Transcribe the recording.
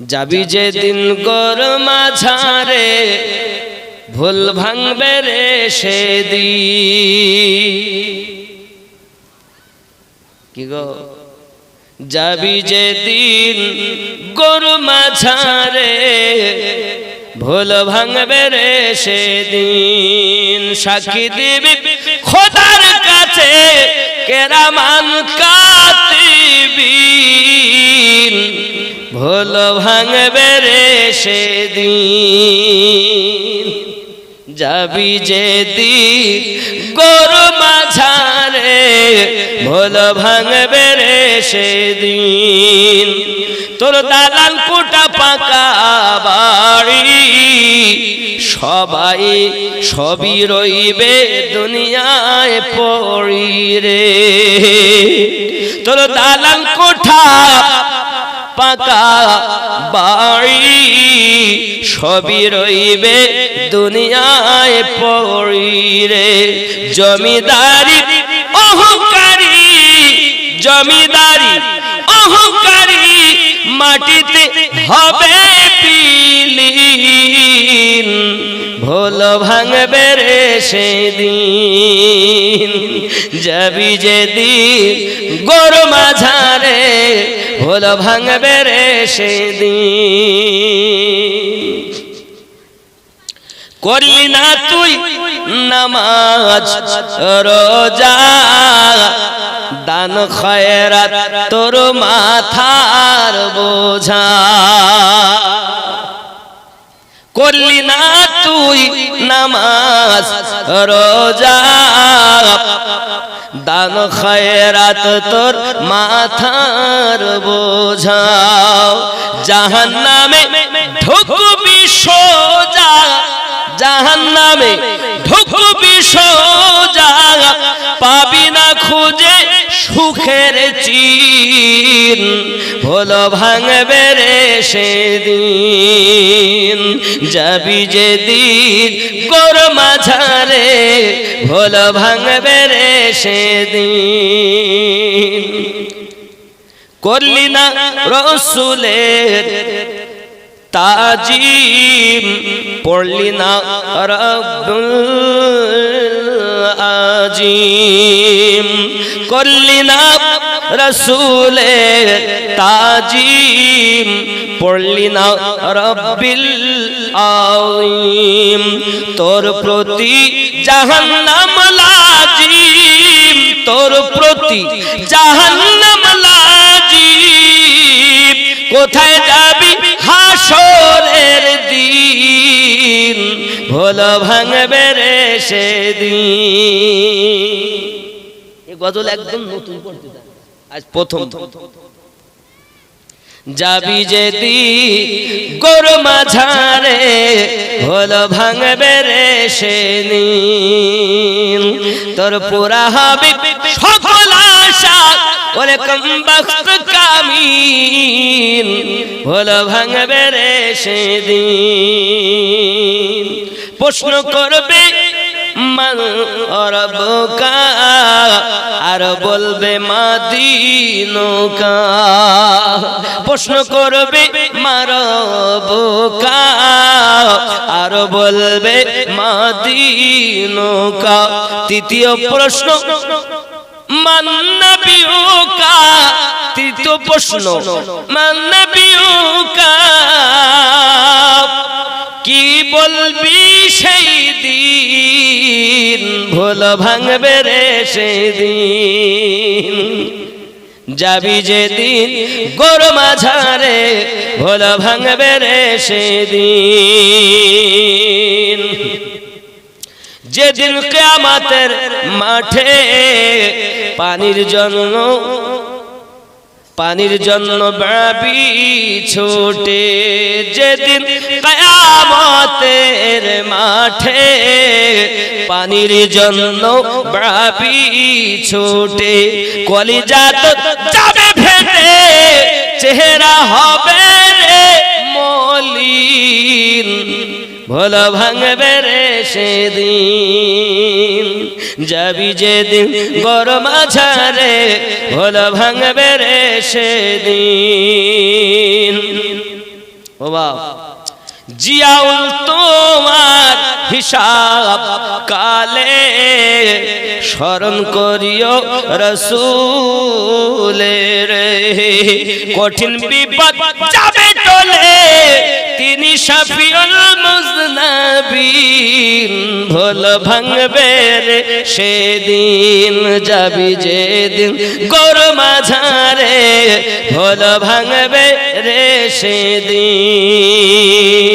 যাবি যেদিন গর মাঝারে, ভুল ভাঙবে রে সেদিন। কি গো? যাবি যেদিন গরু মাঝারে, ভুল ভাঙবে রে সেদিন। সাক্ষী দিবি খোদার কাছে, কেরামান কাতিবিন। ভুল ভাঙবে রে সেদিন। যাবি যেদিন গরু মাঝারে, ভোল ভাঙবে রে সেদিন। তোর দালান কোটা পাকা বাড়ি, সবাই সবই রইবে দুনিয়ায় পড়ি রে। তোর দালান কোঠা পাকা বাড়ি সবই রইবে দুনিয়ায় পড়ি রে। জমিদারি অহংকারী জমিদারি অহংকারী, মাটিতে হবে পিলিন, ভোল ভাঙবে রে সেদিন। যাবি যেদিন গোর ভোল ভাঙবে রে সেদিন। করলি না তুই নামাজ, রোজা, দান খয়রাত, তোর মাথার বোঝা। করলি না তুই নামাজ, রোজা দান খয়রাত তোর মাথার বোঝাও। জাহান নামে ঢুকবি সোজা। জাহান নামে ঢুকবি সোজা। পাবি না খুঁজে সুখের চিন। ভোল ভাঙবে রে সেদিন। যাবি যেদিন গোর মাঝারে ভোল ভাঙবে রে সেদিন। করলি না রসুলের তাজিম, পড়লি না রব্বুল আজিম। করলি না রসুলের তাজিম, পড়লি না রব্বিল আলিম তোর প্রতি জাহান্নাম লাজিম, তোর প্রতি জাহান্নাম লাজিম। কোথায় যাবি হাসরের দিন? ভোল ভাঙবে রে সেদিন। এই গজল একদম নতুন। পড়তে। আজ প্রথম। যাবি যেদি গরু মাঝারে ভোল ভাঙবে রে সেদিন তোর পুরা হবে সকল আশা, ওরে কামিন ভোল ভাঙবে রে সেদিন প্রশ্ন করবে আর বলবে মাদিনকা প্রশ্ন করবে মারবকা আর বলবে, মাদিনকা। তৃতীয় প্রশ্ন, মান্নবিউকা। তৃতীয় প্রশ্ন, মান্নবিউকা। কি বলবি সেই দিন? ভোল ভাঙবে রে সেদিন যাবি যেদিন গোর মাঝারে, ভোল ভাঙবে রে সেদিন। যেদিন কেয়ামাতের মাঠে পানির জন্য পানির জন্য ব্যাপী ছোটে, যেদিন কয়ামতের মাঠে পানির জন্য ব্যাপী ছোটে, কলিজা যাবে ফেটে চেহারা হবে রে মলিন, ভোল ভাঙবে রে সেদিন। যাবি যেদিন গরম আছারে ভোল ভাঙবে রে সেদিন। বাপ। জিয়াউল তোমার হিসাব কালে স্মরণ করিও রসুলের কঠিন বিপদ যাবে টলে, তিনি শাফিউল মুজনাবিন, ভোল ভাঙবে রে। সেদিন যাবি যেদিন গোর মাঝারে, ভোল ভাঙবে রে সেদিন।